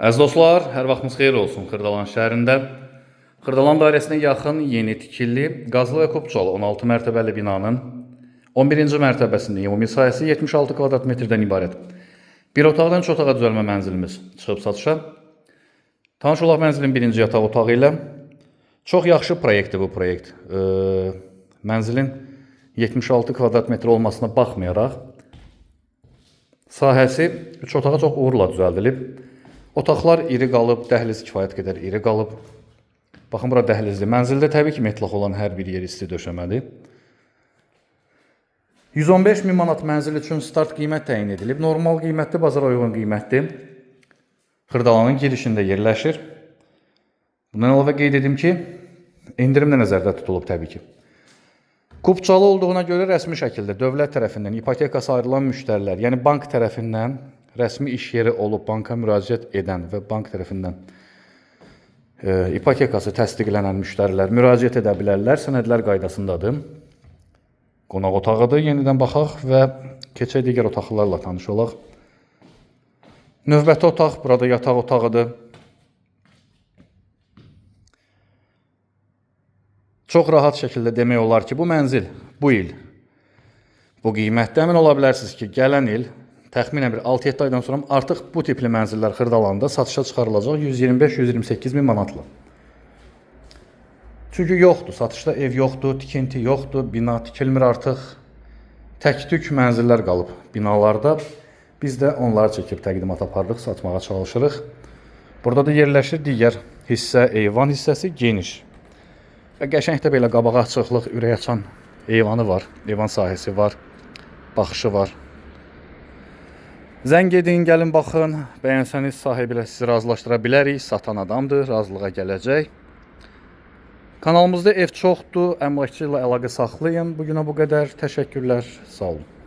Əziz dostlar, hər vaxtınız xeyir olsun Xırdalan şəhərində. Xırdalan dairəsinə yaxın yeni tikili qazlı və kupçalı 16 mərtəbəli binanın 11-ci mərtəbəsində ümumi sahəsi 76 kvadrat metrdən ibarət. Bir otaqdan üç otağa düzəlmə mənzilimiz çıxıb satışa. Tanış olaq mənzilin birinci yataq otağı ilə. Çox yaxşı proyektdir bu proyekt. Ee, mənzilin 76 kvadrat metr olmasına baxmayaraq sahəsi 3 otağa çox uğurla düzəldilib. Otaqlar iri qalıb, dəhliz kifayət qədər iri qalıb. Baxın bura dəhlizli. Mənzildə təbii ki, metlaq olan hər bir yer isti döşəmədir. 115 min manat mənzil üçün start qiymət təyin edilib. Normal qiymətli, bazara uyğun qiymətli. Xırdalanın girişində yerləşir. Bundan əlavə qeyd edim ki, endirim də nəzərdə tutulub təbii ki. Kupçalı olduğuna görə rəsmi şəkildə dövlət tərəfindən ipotekası ayrılan müştərilər, yəni bank tərəfindən rəsmi iş yeri olub banka müraciət edən və bank tərəfindən e, ipotekası təsdiqlənən müştərilər müraciət edə bilərlər. Sənədlər qaydasındadır. Qonaq otağıdır. Yenidən baxaq və keçək digər otaqlarla tanış olaq. Növbəti otaq burada yataq otağıdır. Çox rahat şəkildə demək olar ki, bu mənzil bu il bu qiymətdə əmin ola bilərsiniz ki, gələn il təxminən bir 6-7 aydan sonra artıq bu tipli mənzillər Xırdalanda satışa çıxarılacaq 125-128 min manatla. Çünki yoxdur, satışda ev yoxdur, tikinti yoxdur, bina tikilmir artıq. Tək-tük mənzillər qalıb binalarda. Biz də onları çəkib təqdimat apardıq, satmağa çalışırıq. Burada da yerləşir digər hissə, eyvan hissəsi geniş. Və qəşəng də belə qabağa açıqlıq, ürək açan eyvanı var, eyvan sahəsi var, baxışı var. Zəng edin, gəlin baxın. Bəyənsəniz sahibi ilə sizi razılaşdıra bilərik. Satan adamdır, razılığa gələcək. Kanalımızda ev çoxdur. Əmlakçı ilə əlaqə saxlayın. Bu günə bu qədər. Təşəkkürlər. Sağ olun.